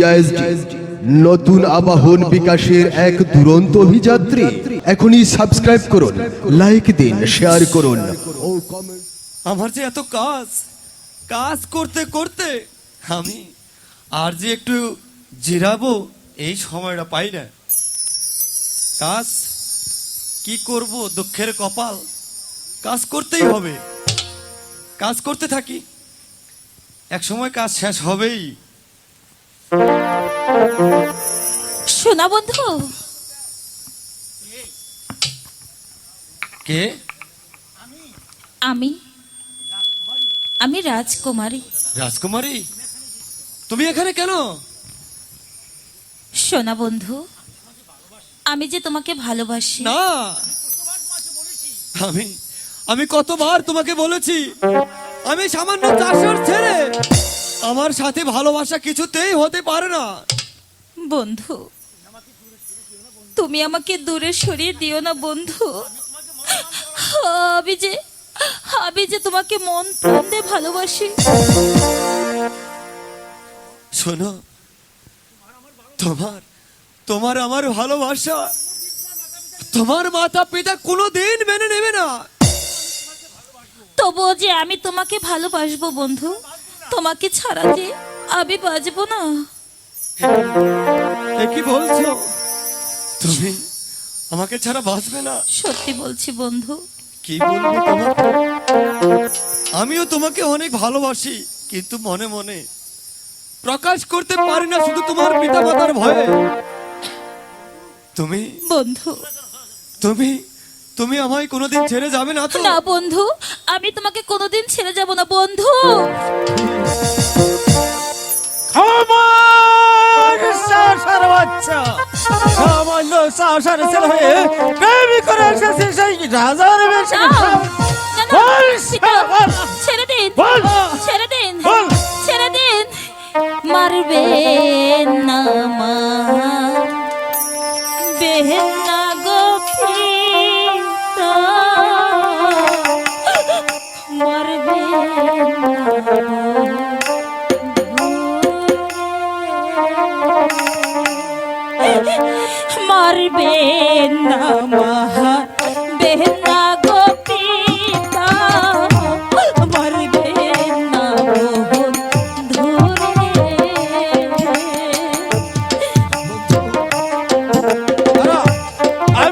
প্রান্ত নতুন আবাহন বিকাশের এক দুরন্ত অভিযাত্রী। এখনই সাবস্ক্রাইব করুন লাইক দিন শেয়ার করুন। আমার যে এত কাজ কাজ করতে করতে আমি আর যে একটু জিরাবো, এই সময়টা পাই না। কাজ কি করব, দুঃখের কপাল। কাজ করতেই হবে। কাজ করতে থাকি। এক সময় কাজ শেষ হবেই। সোনা বন্ধু। কে? আমি। আমি রাজকুমারী। রাজকুমারী? তুমি এখানে কেন? সোনা বন্ধু আমি যে তোমাকে ভালোবাসি। না। আমি আমি কতবার তোমাকে বলেছি আমি সামান্য চাষার ছেলে। আমার সাথে ভালোবাসা কিছুতেই হতে পারে না। বন্ধু। তুমি আমাকে দূরে সরিয়ে দিও না বন্ধু। আমি যে আমি যে তোমাকে মন প্রাণ দিয়ে ভালোবাসি। শোনো তোমার তোমার আমার ভালোবাসা তোমার মাতা পিতা কোনোদিন মেনে নেবে না। তবুও যে আমি তোমাকে ভালোবাসবো বন্ধু তোমাকে ছাড়া যে আমি বাজবো না। কি বলছো? তুমি আমাকে ছাড়া বাঁচবে না। সত্যি বলছি বন্ধু। কি বলব তোমাকে? আমিও তোমাকে অনেক ভালোবাসি কিন্তু মনে মনে প্রকাশ করতে পারি না শুধু তোমার পিতা মাতার ভয়ে। তুমি বন্ধু। তুমি তুমি আমায় কোনোদিন ছেড়ে যাবে না তো? না বন্ধু আমি তোমাকে কোনোদিন ছেড়ে যাব না বন্ধু। বাচ্চা। সামান্য সাসার ছেলে হয়ে প্রেমী করে এসেছে সেই রাজার বেশে। ছেড়ে দিন। ছেড়ে দিন। ছেড়ে দিন। মারবে না।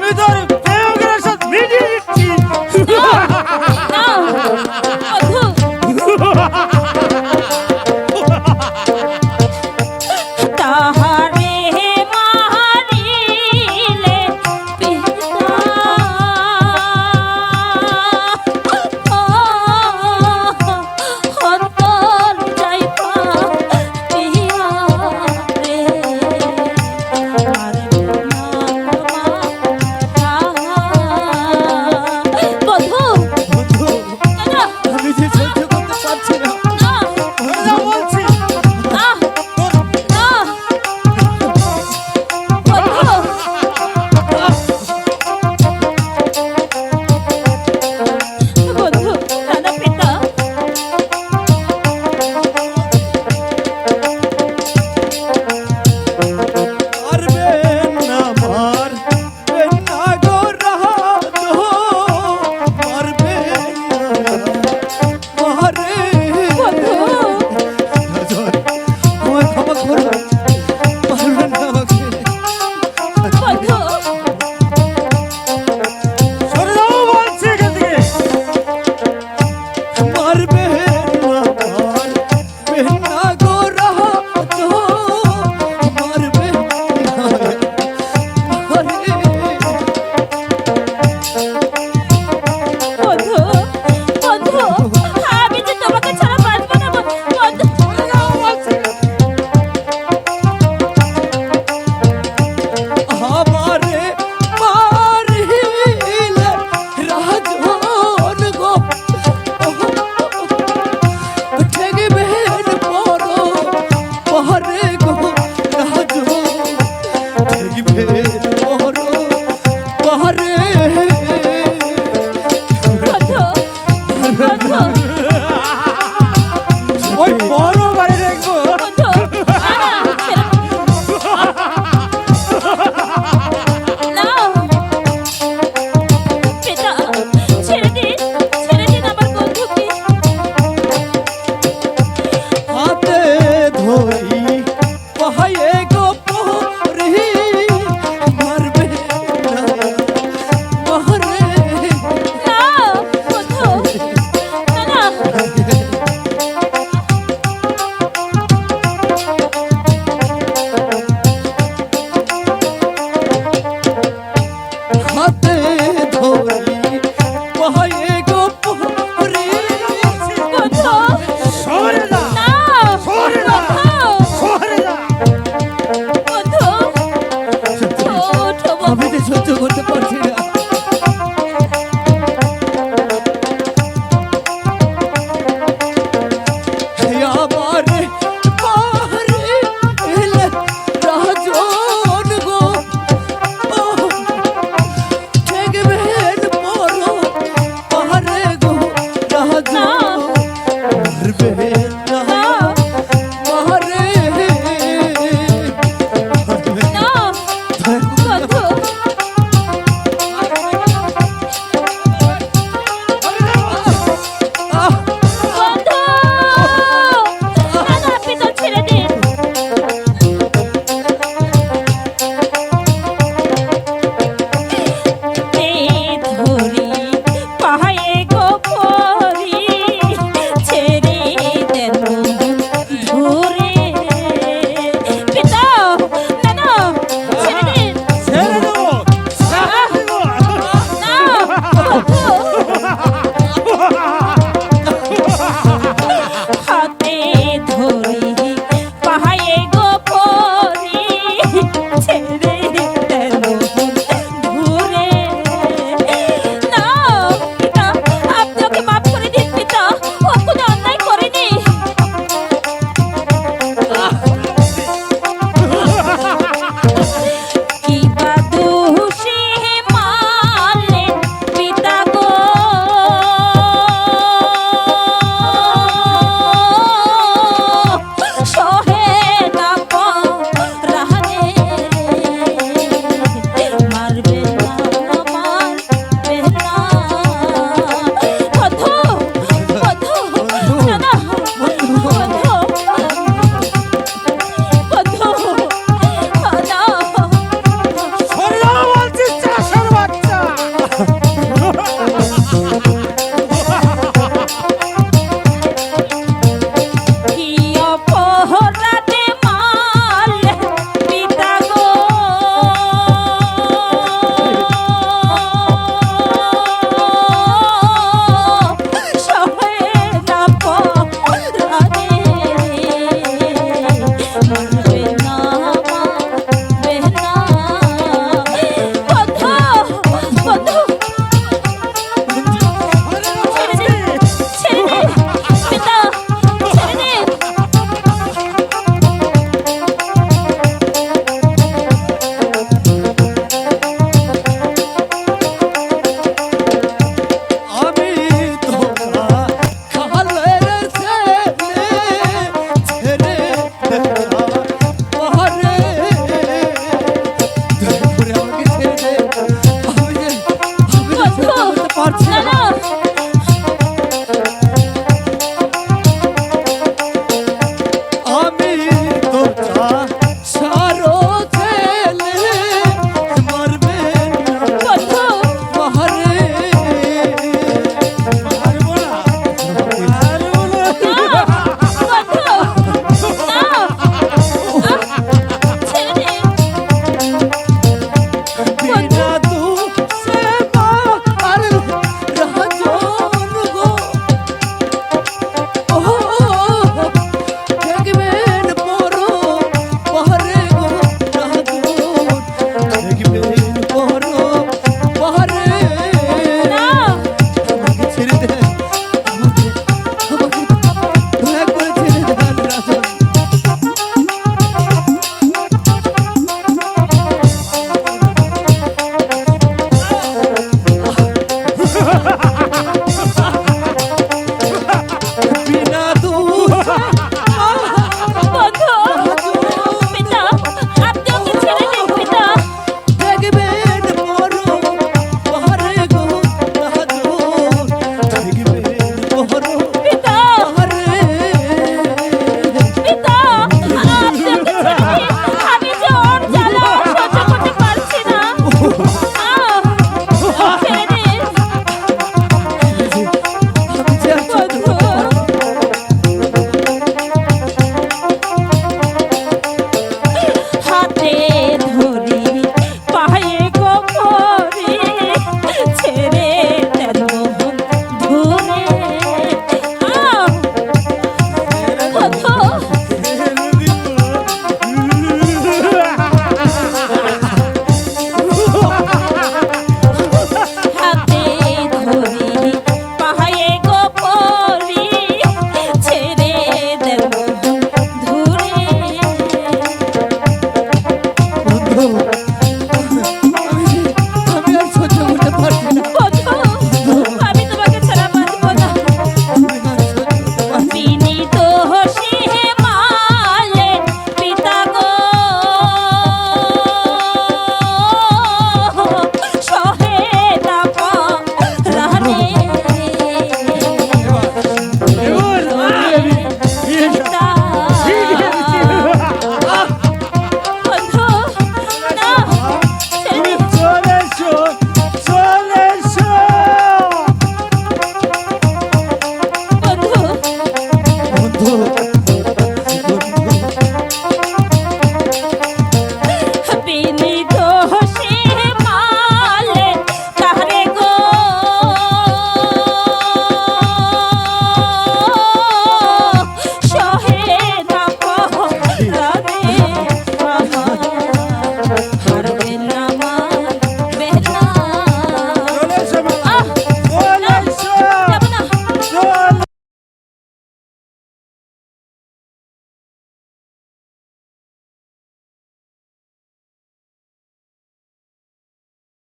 আমি তোর